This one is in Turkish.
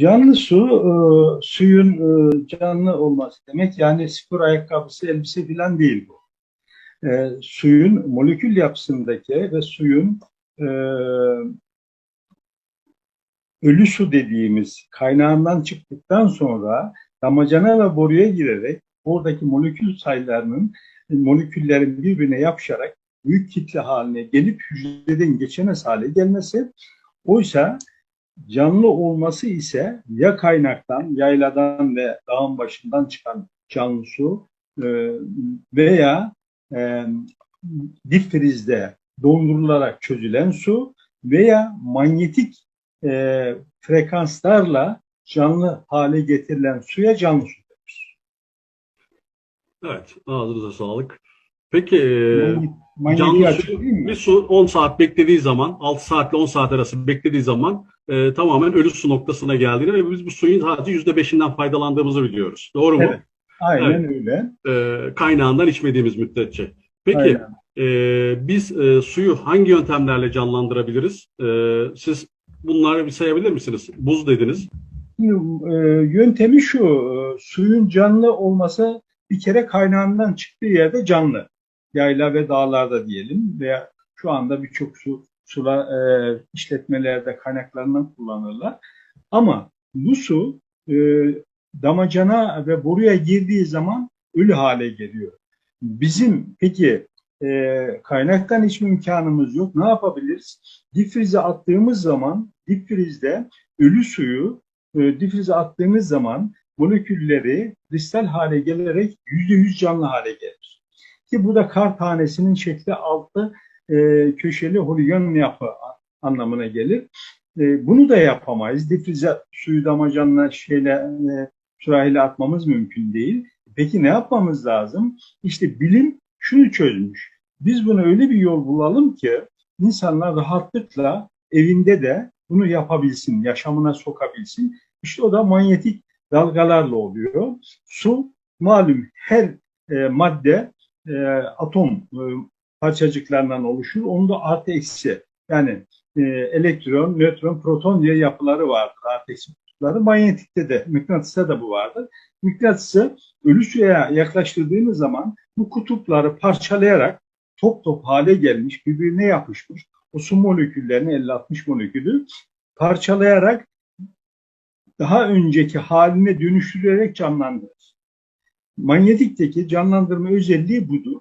Canlı su, e, suyun e, canlı olması demek. Yani spor ayakkabısı, elbise falan değil bu. E, suyun molekül yapısındaki ve suyun e, ölü su dediğimiz kaynağından çıktıktan sonra damacana ve boruya girerek oradaki molekül sayılarının moleküllerin birbirine yapışarak büyük kitle haline gelip hücreden geçemez hale gelmesi. Oysa canlı olması ise ya kaynaktan, yayladan ve dağın başından çıkan canlı su e, veya e, dondurularak çözülen su veya manyetik e, frekanslarla canlı hale getirilen suya canlı su denir. Evet, ağzınıza sağlık. Peki, e, canlı açık su, değil mi? bir su 10 saat beklediği zaman, 6 saatle 10 saat arası beklediği zaman e, tamamen ölü su noktasına geldiğini ve biz bu suyun sadece %5'inden faydalandığımızı biliyoruz. Doğru mu? Evet. Aynen öyle. E, kaynağından içmediğimiz müddetçe. Peki, Aynen. e, biz e, suyu hangi yöntemlerle canlandırabiliriz? E, siz bunları bir sayabilir misiniz? Buz dediniz. Şimdi, e, yöntemi şu, e, suyun canlı olması bir kere kaynağından çıktığı yerde canlı. Yayla ve dağlarda diyelim veya şu anda birçok su sula e, işletmelerde kaynaklarından kullanırlar. Ama bu su e, damacana ve boruya girdiği zaman ölü hale geliyor. Bizim peki e, kaynaktan içme imkanımız yok. Ne yapabiliriz? Difrize attığımız zaman difrizde ölü suyu e, difrize attığınız zaman molekülleri kristal hale gelerek yüzde yüz canlı hale gelir. Ki bu da kar tanesinin şekli altı e, köşeli holigon yapı anlamına gelir. E, bunu da yapamayız. Difrize suyu damacanla şeyle e, sürahiyle atmamız mümkün değil. Peki ne yapmamız lazım? İşte bilim şunu çözmüş. Biz bunu öyle bir yol bulalım ki insanlar rahatlıkla evinde de bunu yapabilsin, yaşamına sokabilsin. İşte o da manyetik dalgalarla oluyor. Su malum her e, madde e, atom e, parçacıklarından oluşur. Onun da artı eksi yani e, elektron, nötron, proton diye yapıları vardır. Artı eksi kutupları. Manyetikte de, mıknatısta da bu vardır. Mıknatısı ölü suya yaklaştırdığınız zaman bu kutupları parçalayarak top top hale gelmiş, birbirine yapışmış o su moleküllerini 50-60 molekülü parçalayarak daha önceki haline dönüştürerek canlandırır. Manyetikteki canlandırma özelliği budur.